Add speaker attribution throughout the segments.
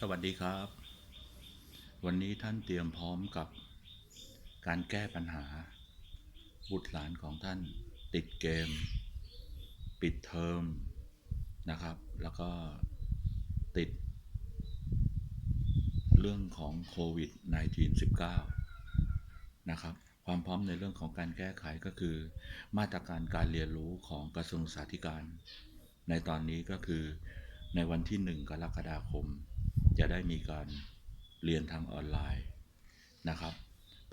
Speaker 1: สวัสดีครับ วันนี้ท่านเตรียมพร้อมกับการแก้ปัญหา บุตรหลานของท่านติดเกม ปิดเทอมนะครับ แล้วก็ติด เรื่องของโควิด -19 นะครับ ความพร้อมในเรื่องของการแก้ไขก็คือ มาตรการการเรียนรู้ของกระทรวงสาธการในตอนนี้ก็คือในวันที่ 1 กรกฎาคม จะได้มีการเรียนทางออนไลน์นะครับ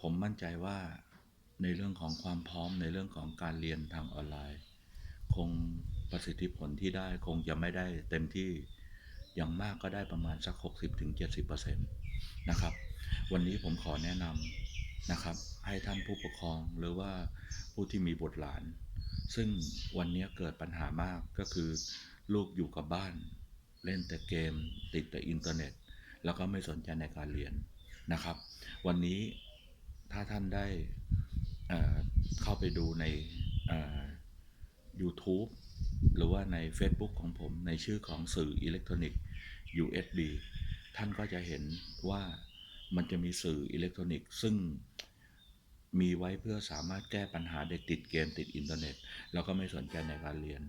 Speaker 1: ผมมั่นใจว่าในเรื่องของความพร้อมในเรื่องของการเรียนทางออนไลน์ คงประสิทธิผลที่ได้คงจะไม่ได้เต็มที่อย่างมากก็ได้ประมาณสัก 60-70%นะครับ วันนี้ผมขอแนะนำนะครับ ให้ท่านผู้ปกครองหรือว่าผู้ที่มีบุตรหลาน ซึ่งวันนี้เกิดปัญหามากก็คือลูกอยู่กับบ้าน เล่นแต่เกม ติดแต่อินเทอร์เน็ต แล้วก็ไม่สนใจในการเรียนนะครับ วันนี้ถ้าท่านได้เข้าไปดูใน YouTube หรือว่าใน Facebook ของผมในชื่อของสื่ออิเล็กทรอนิกส์ USB ท่านก็จะเห็นว่ามันจะมีสื่ออิเล็กทรอนิกส์ ซึ่งมีไว้เพื่อสามารถแก้ปัญหาเด็กติดเกมติดอินเทอร์เน็ต แล้วก็ไม่สนใจในการเรียน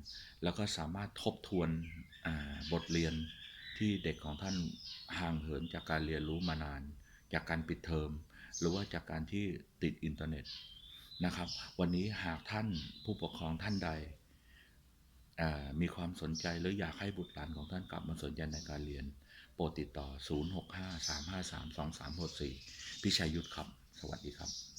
Speaker 1: แล้วก็สามารถทบทวนา บทเรียนที่เด็กของท่านห่างเหินจากการเรียนรู้มานาน จากการปิดเทอม หรือว่าจากการที่ติดอินเทอร์เน็ตนะครับ วันนี้หากท่านผู้ปกครองท่านใด มีความสนใจหรืออยากให้บุตรหลานของท่านกลับมาสนใจในการเรียน โปรดติดต่อ 0653532364พิชัยยุทธครับ สวัสดีครับ